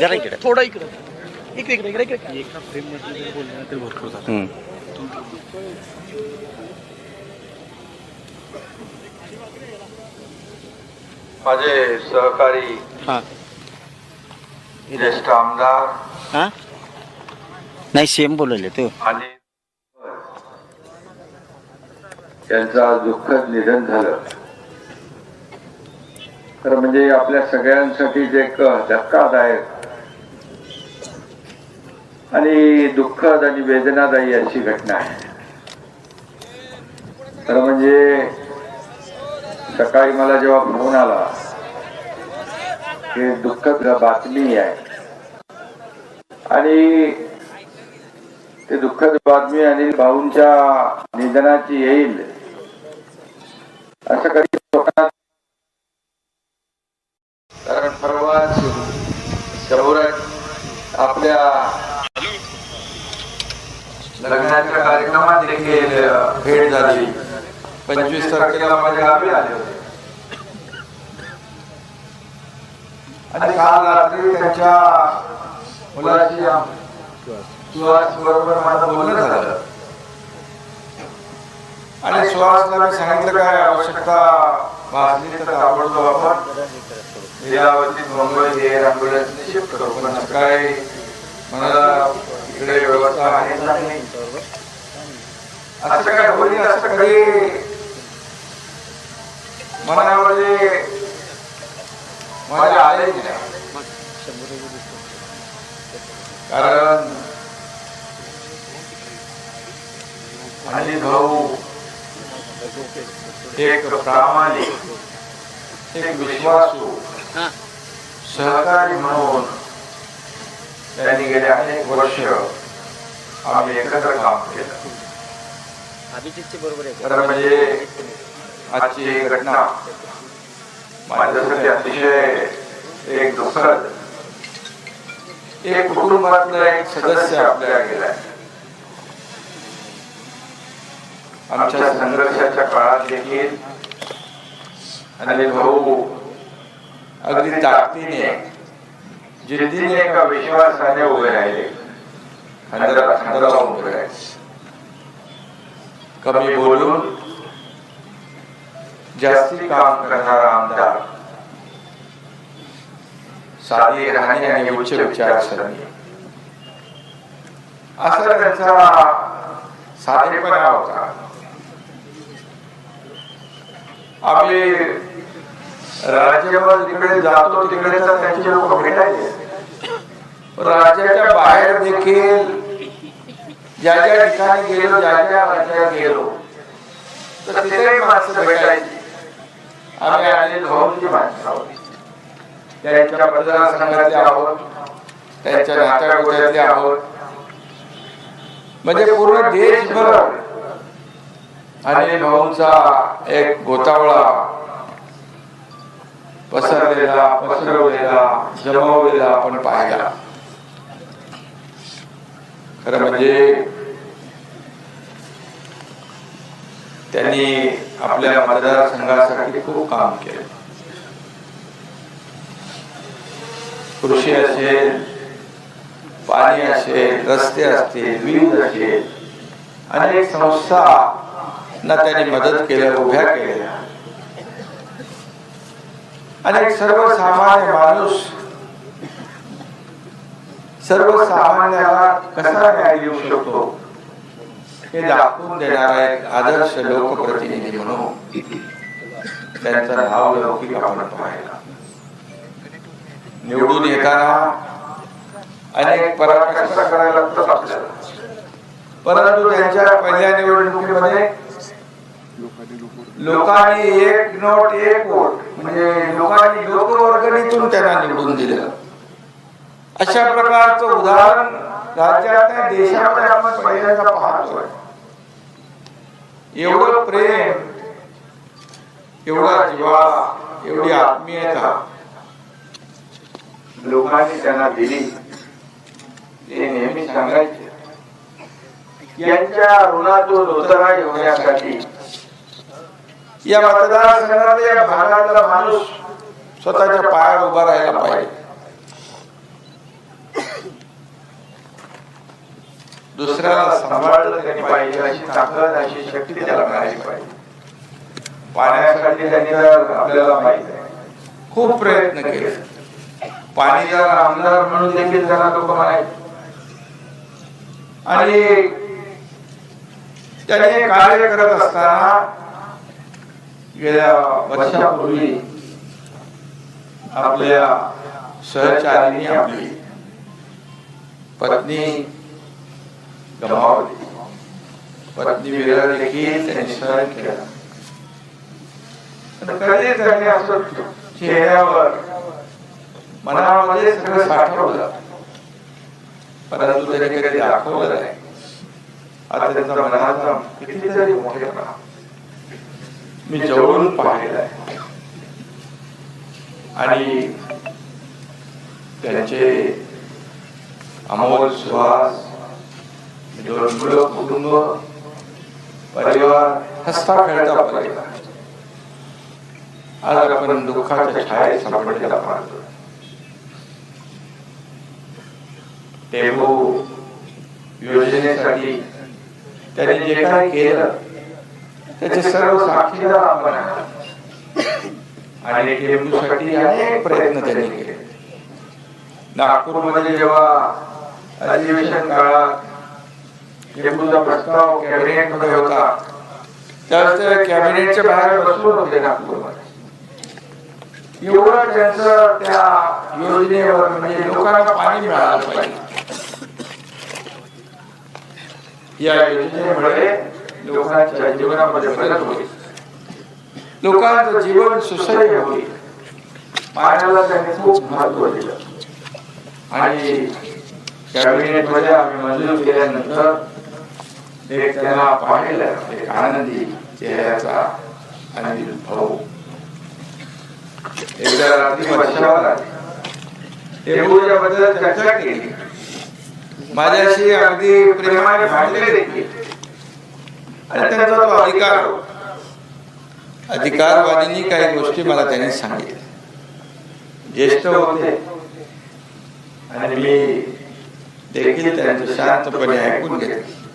जरा इकडे. थोडा इकडे. इकडे इकडे इकडे इकडे. एका फ्रेममध्ये जर बोललं ना तरी भरपूर हम्म. माझे सहकारी हा. ज्येष्ठ आमदार हा? नाही सेम बोलवले तू. आणि यांचं आज दुःखद निधन झालं. तर म्हणजे आपल्या सगळ्यांसाठीच एक धक्कादायक आणि दुःखद आणि वेदनादायी अशी घटना आहे. तर म्हणजे सकाळी मला जेव्हा फोन आला की दुःखद बातमी आहे. आणि ते दुःखद बातमी अनिल भाऊंच्या निधनाची येईल असं कधी स्वप्नात कारण परवाच शहरात आपल्या लग्नाच्या कार्यक्रमात देखील भेट झाली. पंचवीस तारखेला माझ्या गावी आले होते. आणि काल रात्री त्यांच्या मुलाची सुहास बरोबर माझं बोलणं झालं. आणि सुहासला मी सांगितलं काय आवश्यकता भासली तर ताबडतोब आपण लीलावती मुंबई एअर ॲम्ब्युलन्सने शिफ्ट करू पण सकाळी मला इकडे व्यवस्था आहे. नाही असं काय होईल असं मनामध्ये माझ्या कारण आणि भाऊ एक प्रामाणिक एक विश्वासू सहकारी म्हणून त्यांनी गेले अनेक वर्ष आम्ही एकत्र काम केलं. म्हणजे आजची ही घटना माझ्यासाठी अतिशय एक दुःखद एक कुटुंबातलं एक सदस्य आपल्या गेलाय आमच्या संघर्षाच्या काळात देखील अनिल भाऊ अगदी ताकदीने जिद्दीने एका विश्वासाने उभे राहिले. खांदा लावून उभे राहिले. कमी बोलून जास्ती काम करणारा आमदार, साधी राहणी आणि उच्च विचारसरणी. असा त्यांचा साधेपणा होता. आम्ही राज्यभर जिकडे जातो तिकडे तर त्यांचे लोक भेटायचे. राज्याच्या बाहेर देखील ज्या ज्या ठिकाणी गेलो ज्या ज्या राज्यात गेलो तर तिथेही माणसं भेटायची. आम्ही अनिल भाऊंची माणसं आहोत. त्यांच्या मतदारसंघातले आहोत. त्यांच्या नात्यागोत्यातले आहोत. म्हणजे पूर्ण देशभर अनिल भाऊंचा एक गोतावळा पसरलेला पसरवलेला जमवलेला आपण पाहिला. खरं म्हणजे त्यांनी आपल्या मतदारसंघासाठी खूप काम केलं. कृषी असेल पाणी असेल रस्ते असतील वीज असेल अनेक संस्था ना त्यांनी मदत केल्या उभ्या केल्या. अनेक सर्वसामान्य माणूस सर्वसामान्याला कसा न्याय देऊ शकतो? हे दाखवून देणारा एक आदर्श लोकप्रतिनिधी म्हणून त्यांचं नाव लौकिक आपण पाहिला निवडून येताना अनेक पराकाष्ठा करायला लागतात आपल्याला. परंतु त्यांच्या पहिल्या निवडणुकीमध्ये लोकांनी एक नोट एक वोट म्हणजे लोकांनी लोकवर्गणीतून त्यांना निवडून दिलं. अशा प्रकारचं उदाहरण राज्यात देशामध्ये आपण पहिल्यांदा पाहतोय. एवढं प्रेम एवढा जीवा एवढी आत्मीयता लोकांनी त्यांना दिली. ते नेहमी सांगायचे. यांच्या ऋणातून उतरा होण्यासाठी या मतदारसंघात या भागातला माणूस स्वतःच्या पायावर उभा राहायला पाहिजे. दुसऱ्याला सांभाळलं पाहिजे अशी ताकद अशी शक्ती त्याला पाहिजे. पाण्यासाठी त्यांनी आपल्याला माहिती खूप प्रयत्न केले. पाणी जर आमदार म्हणून देखील त्याला लोक म्हणायचे आणि त्याने कार्य करत असताना गेल्या वर्षापूर्वी आपल्या सहचारीने आपली पत्नी गमावली. पत्नी विरह देखील त्यांनी सहन केला. कधी त्याने असं चेहऱ्यावर मनामध्ये सगळं साठवलं. परंतु त्याने कधी दाखवलं नाही. आता त्यांचा मनाचा कितीतरी मोठेपणा मी जवळून पाहिलेला आहे आणि त्यांचे अमोल सुहास दोन मुलं कुटुंब परिवार हसता खेळता परिवार. आज आपण दुःखाच्या छायेत सापडलेला पाहतो. टेबू योजनेसाठी त्याने जे काही केलं त्याचे सर्व साक्षीदार आपण आणि टेंबूसाठी अनेक प्रयत्न त्यांनी केले. नागपूरमध्ये जेव्हा अधिवेशन काळात टेंबूचा प्रस्ताव कॅबिनेटमध्ये होता त्यावेळेस ते कॅबिनेटच्या बाहेर बसून होते नागपूरमध्ये. एवढं त्यांचं त्या योजनेवर म्हणजे लोकांना पाणी मिळालं पाहिजे. या योजनेमुळे लोकांच्या जीवनामध्ये बदल होईल. लोकांचं जीवन सुसह्य होईल. पाण्याला त्यांनी खूप महत्त्व दिलं. आणि कॅबिनेटमध्ये आम्ही मंजूर केल्यानंतर एक त्यांना पाहिलं एक आनंदी चेहऱ्याचा अनिल भाऊ. एकदा रात्री वर्षावर आले. टेंबूच्याबद्दल चर्चा केली. माझ्याशी अगदी प्रेमाने भांडले देखील आणि त्यांचा तो अधिकार अधिकारवादींनी काही गोष्टी मला त्यांनी सांगितल्या. ज्येष्ठ होते. आणि मी देखील त्यांचं शांतपणे ऐकून घेतलं.